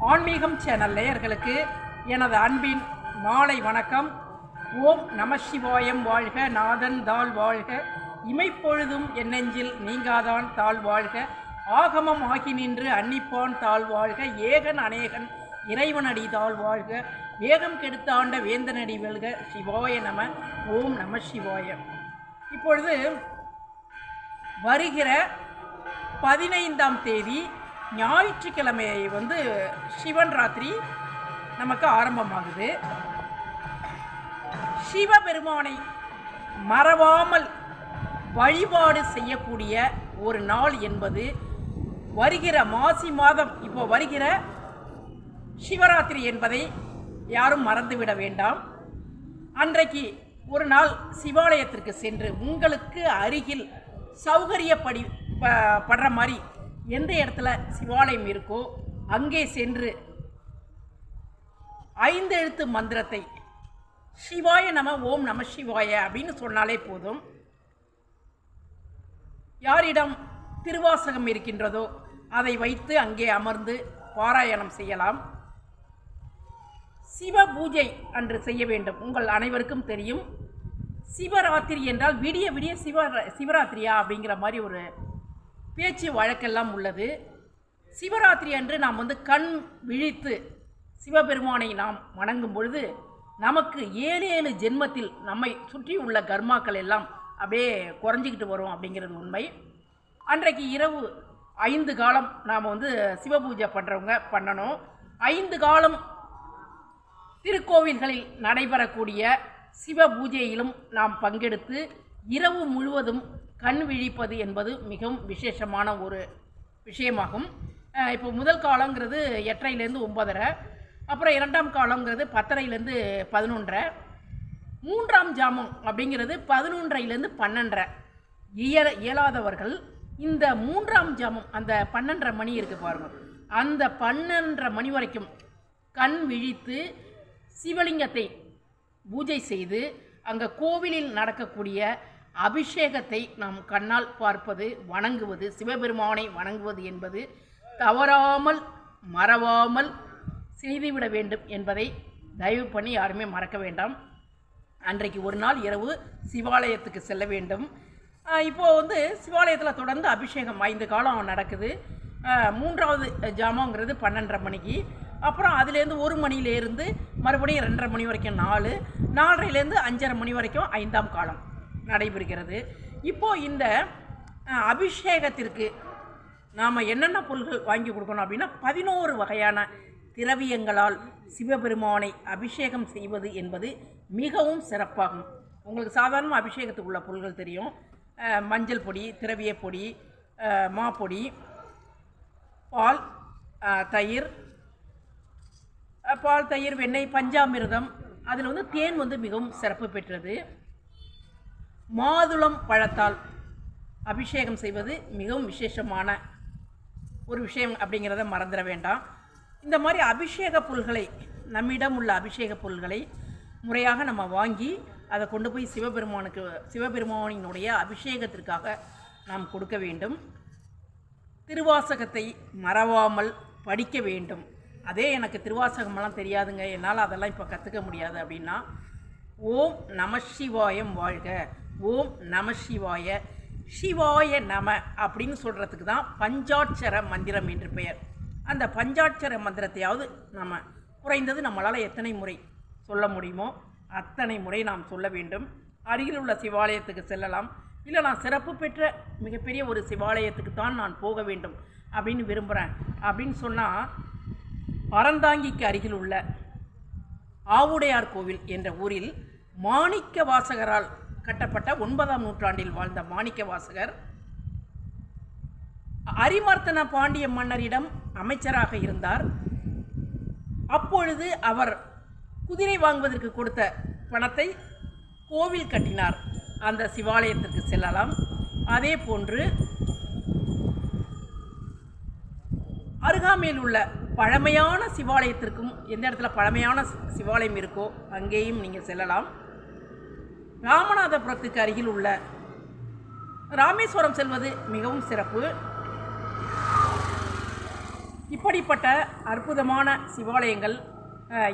ஆன்மீகம் சேனல் நேயர்களுக்கு எனது அன்பின் மாலை வணக்கம். ஓம் நம சிவாயம் வாழ்க நாதன் தாள் வாழ்க. இமைப்பொழுதும் என்னெஞ்சில் நீங்காதான் தாழ் வாழ்க. ஆகமம் ஆகி நின்று அன்னிப்பான் தாழ் வாழ்க. ஏகன் அநேகன் இறைவனடி தாழ் வாழ்க. வேகம் கெடுத்தாண்ட வேந்தனடி வெல்க. சிவாய நம ஓம் நம சிவாயம். இப்பொழுது வருகிற பதினைந்தாம் தேதி ஞாயிற்றுக்கிழமை வந்து சிவன் ராத்திரி நமக்கு ஆரம்பமாகுது. சிவபெருமானை மறவாமல் வழிபாடு செய்யக்கூடிய ஒரு நாள் என்பது வருகிற மாசி மாதம் இப்போ வருகிற சிவராத்திரி என்பதை யாரும் மறந்துவிட வேண்டாம். அன்றைக்கு ஒரு நாள் சிவாலயத்திற்கு சென்று உங்களுக்கு அருகில் சௌகரியப்படி ப- படுற மாதிரி எந்த இடத்துல சிவாலயம் இருக்கோ அங்கே சென்று ஐந்து எழுத்து மந்திரத்தை சிவாய நம ஓம் நம சிவாய அப்படின்னு சொன்னாலே போதும். யாரிடம் திருவாசகம் இருக்கின்றதோ அதை வைத்து அங்கே அமர்ந்து பாராயணம் செய்யலாம். சிவ பூஜை அன்று செய்ய வேண்டும். உங்கள் அனைவருக்கும் தெரியும். சிவராத்திரி என்றால் விடிய விடிய சிவ சிவராத்திரியா அப்படிங்கிற மாதிரி ஒரு பேச்சு வழக்கெல்லாம் உள்ளது. சிவராத்திரி அன்று நாம் வந்து கண் விழித்து சிவபெருமானை நாம் வணங்கும் பொழுது நமக்கு ஏழு ஏழு ஜென்மத்தில் நம்மை சுற்றி உள்ள கர்மாக்கள் எல்லாம் அப்படியே குறைஞ்சிக்கிட்டு வரும் அப்படிங்கிறது உண்மை. அன்றைக்கு இரவு ஐந்து காலம் நாம் வந்து சிவபூஜை பண்ணுறவங்க பண்ணணும். ஐந்து காலம் திருக்கோவில்களில் நடைபெறக்கூடிய சிவ பூஜையிலும் நாம் பங்கெடுத்து இரவு முழுவதும் கண் விழிப்பது என்பது மிகவும் விசேஷமான ஒரு விஷயமாகும். இப்போ முதல் காலங்கிறது எட்டரைலேருந்து ஒன்பதரை அப்புறம் இரண்டாம் காலங்கிறது பத்தரைலேருந்து பதினொன்றரை. மூன்றாம் ஜாமம் அப்படிங்கிறது பதினொன்றையிலேருந்து பன்னெண்டரை. இயல இயலாதவர்கள் இந்த மூன்றாம் ஜாமம் அந்த பன்னெண்டரை மணி இருக்கு பாருங்கள் அந்த பன்னெண்டரை மணி வரைக்கும் கண் விழித்து சிவலிங்கத்தை பூஜை செய்து அங்கே கோவிலில் நடக்கக்கூடிய அபிஷேகத்தை நாம் கண்ணால் பார்ப்பது வணங்குவது சிவபெருமானை வணங்குவது என்பது தவறாமல் மறவாமல் செய்துவிட வேண்டும் என்பதை தயவு பண்ணி யாருமே மறக்க வேண்டாம். அன்றைக்கு ஒரு நாள் இரவு சிவாலயத்துக்கு செல்ல வேண்டும். இப்போது வந்து சிவாலயத்தில் தொடர்ந்து அபிஷேகம் ஐந்து காலம் நடக்குது. மூன்றாவது ஜாமங்கிறது பன்னெண்டரை மணிக்கு. அப்புறம் அதுலேருந்து ஒரு மணியிலேருந்து மறுபடியும் ரெண்டரை மணி வரைக்கும் நாலு நாலரைலேருந்து அஞ்சரை மணி வரைக்கும் ஐந்தாம் காலம். நடைபெறுகிறது. இப்போது இந்த அபிஷேகத்திற்கு நாம் என்னென்ன பொருள்கள் வாங்கி கொடுக்கணும் அப்படின்னா பதினோரு வகையான திரவியங்களால் சிவபெருமானை அபிஷேகம் செய்வது என்பது மிகவும் சிறப்பாகும். உங்களுக்கு சாதாரண அபிஷேகத்துக்கு உள்ள பொருள்கள் தெரியும். மஞ்சள் பொடி திரவிய பொடி மாப்பொடி பால் தயிர் பால் தயிர் வெண்ணெய் பஞ்சாமிர்தம். அதில் வந்து தேன் வந்து மிகவும் சிறப்பு பெற்றது. மாதுளம் பழத்தால் அபிஷேகம் செய்வது மிகவும் விசேஷமான ஒரு விஷயம் அப்படிங்கிறத மறந்துட வேண்டாம். இந்த மாதிரி அபிஷேக பொருள்களை நம்மிடம் உள்ள அபிஷேக பொருள்களை முறையாக நம்ம வாங்கி அதை கொண்டு போய் சிவபெருமானுக்கு சிவபெருமானினுடைய அபிஷேகத்திற்காக நாம் கொடுக்க வேண்டும். திருவாசகத்தை மறவாமல் படிக்க வேண்டும். அதே எனக்கு திருவாசகமெல்லாம் தெரியாதுங்க. என்னால் அதெல்லாம் இப்போ கற்றுக்க முடியாது அப்படின்னா ஓம் நம சிவாயம் வாழ்க. ஓம் நம சிவாய சிவாய நம அப்படின்னு சொல்கிறதுக்கு தான் பஞ்சாட்சர மந்திரம் என்று பெயர். அந்த பஞ்சாட்சர மந்திரத்தையாவது நம்ம குறைந்தது நம்மளால் எத்தனை முறை சொல்ல முடியுமோ அத்தனை முறை நாம் சொல்ல வேண்டும். அருகில் உள்ள சிவாலயத்துக்கு செல்லலாம். இல்லை நான் சிறப்பு பெற்ற மிகப்பெரிய ஒரு சிவாலயத்துக்கு தான் நான் போக வேண்டும் அப்படின்னு விரும்புகிறேன் அப்படின்னு சொன்னால் பரந்தாங்கிக்கு அருகில் உள்ள ஆவுடையார் கோவில் என்ற ஊரில் மாணிக்க வாசகரால் கட்டப்பட்ட ஒன்பதாம் நூற்றாண்டில் வாழ்ந்த மாணிக்க வாசகர் அரிமர்த்தன பாண்டிய மன்னரிடம் அமைச்சராக இருந்தார். அப்பொழுது அவர் குதிரை வாங்குவதற்கு கொடுத்த பணத்தை கோவில் கட்டினார். அந்த சிவாலயத்திற்கு செல்லலாம். அதே போன்று அருகாமையில் உள்ள பழமையான சிவாலயத்திற்கும் எந்த இடத்துல பழமையான சிவாலயம் இருக்கோ அங்கேயும் நீங்கள் செல்லலாம். ராமநாதபுரத்துக்கு அருகில் உள்ள ராமேஸ்வரம் செல்வது மிகவும் சிறப்பு. இப்படிப்பட்ட அற்புதமான சிவாலயங்கள்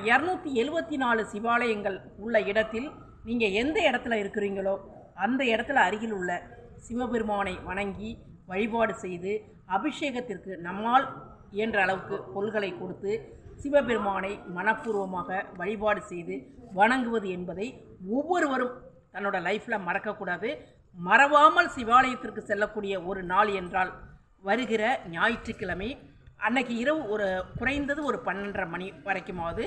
இரநூத்தி எழுபத்தி நாலு சிவாலயங்கள் உள்ள இடத்தில் நீங்கள் எந்த இடத்துல இருக்கிறீங்களோ அந்த இடத்துல அருகில் உள்ள சிவபெருமானை வணங்கி வழிபாடு செய்து அபிஷேகத்திற்கு நம்மால் இயன்ற அளவுக்கு பொருள்களை கொடுத்து சிவபெருமானை மனப்பூர்வமாக வழிபாடு செய்து வணங்குவது என்பதை ஒவ்வொருவரும் தன்னோட லைஃப்பில் மறக்கக்கூடாது. மறவாமல் சிவாலயத்திற்கு செல்லக்கூடிய ஒரு நாள் என்றால் வருகிற ஞாயிற்றுக்கிழமை அன்னைக்கு இரவு ஒரு குறைந்தது ஒரு பன்னெண்டரை மணி வரைக்குமாவது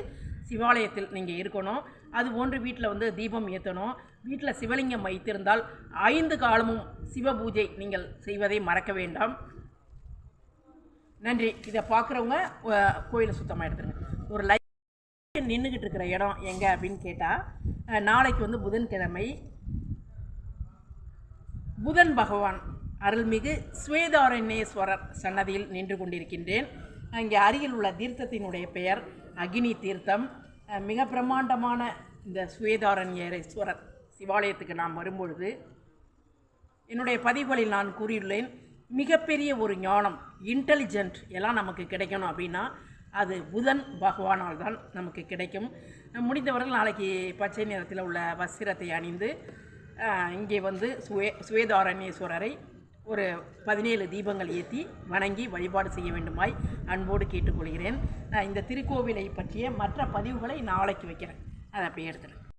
சிவாலயத்தில் நீங்கள் இருக்கணும். அது போன்று வீட்டில் வந்து தீபம் ஏற்றணும் வீட்டில் சிவலிங்கம் வைத்திருந்தால் ஐந்து காலமும் சிவ பூஜை நீங்கள் செய்வதை மறக்க வேண்டாம். நன்றி. இதை பார்க்குறவங்க கோயிலை சுத்தமாக எடுத்துருங்க. ஒரு லைட் நின்றுக்கிட்டு இருக்கிற இடம் எங்கே அப்படின்னு கேட்டால் நாளைக்கு வந்து புதன்கிழமை புதன் பகவான் அருள்மிகு ஸ்வேதாரண்யேஸ்வரர் சன்னதியில் நின்று கொண்டிருக்கின்றேன். இங்கே அருகில் உள்ள தீர்த்தத்தினுடைய பெயர் அக்னி தீர்த்தம். மிக பிரம்மாண்டமான இந்த ஸ்வேதாரண்யேஸ்வரர் சிவாலயத்துக்கு நான் வரும்பொழுது என்னுடைய பதிவுகளில் நான் கூறியுள்ளேன் மிகப்பெரிய ஒரு ஞானம் இன்டெலிஜென்ட் எல்லாம் நமக்கு கிடைக்கணும் அப்படின்னா அது புதன் பகவானால் தான் நமக்கு கிடைக்கும். முடிந்தவர்கள் நாளைக்கு பச்சை நிறத்தில் உள்ள வஸ்திரத்தை அணிந்து இங்கே வந்து சுவே சுவேதாரண்யேஸ்வரரை ஒரு பதினேழு தீபங்கள் ஏற்றி வணங்கி வழிபாடு செய்ய வேண்டுமாய் அன்போடு கேட்டுக்கொள்கிறேன். இந்த திருக்கோவிலை பற்றிய மற்ற பதிவுகளை நாளைக்கு வைக்கிறேன். அதை அப்படியே எடுத்துகிறேன்